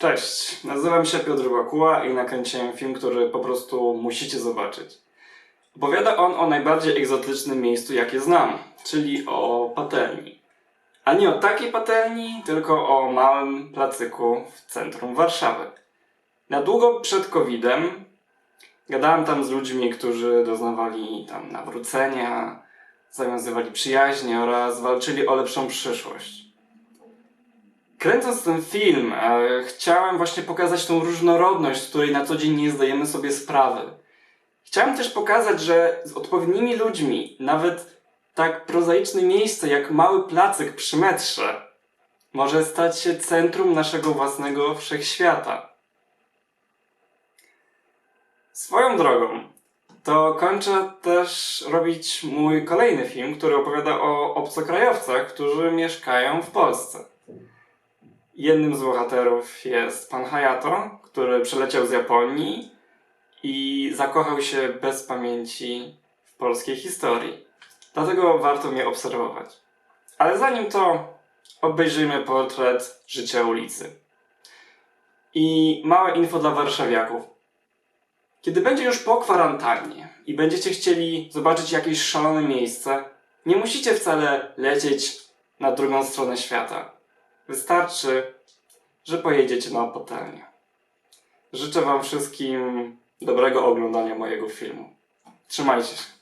Cześć, nazywam się Piotr Bakuła i nakręciłem film, który po prostu musicie zobaczyć. Opowiada on o najbardziej egzotycznym miejscu, jakie znam, czyli o patelni. A nie o takiej patelni, tylko o małym placyku w centrum Warszawy. Na długo przed COVID-em gadałem tam z ludźmi, którzy doznawali tam nawrócenia, zawiązywali przyjaźnie oraz walczyli o lepszą przyszłość. Kręcąc ten film, e, chciałem właśnie pokazać tą różnorodność, z której na co dzień nie zdajemy sobie sprawy. Chciałem też pokazać, że z odpowiednimi ludźmi, nawet tak prozaiczne miejsce jak mały placyk przy metrze, może stać się centrum naszego własnego wszechświata. Swoją drogą, to kończę też robić mój kolejny film, który opowiada o obcokrajowcach, którzy mieszkają w Polsce. Jednym z bohaterów jest pan Hayato, który przyleciał z Japonii i zakochał się bez pamięci w polskiej historii. Dlatego warto mnie obserwować. Ale zanim to, obejrzyjmy portret życia ulicy. I małe info dla warszawiaków. Kiedy będzie już po kwarantannie i będziecie chcieli zobaczyć jakieś szalone miejsce, nie musicie wcale lecieć na drugą stronę świata. Wystarczy, że pojedziecie na patelnię. Życzę Wam wszystkim dobrego oglądania mojego filmu. Trzymajcie się.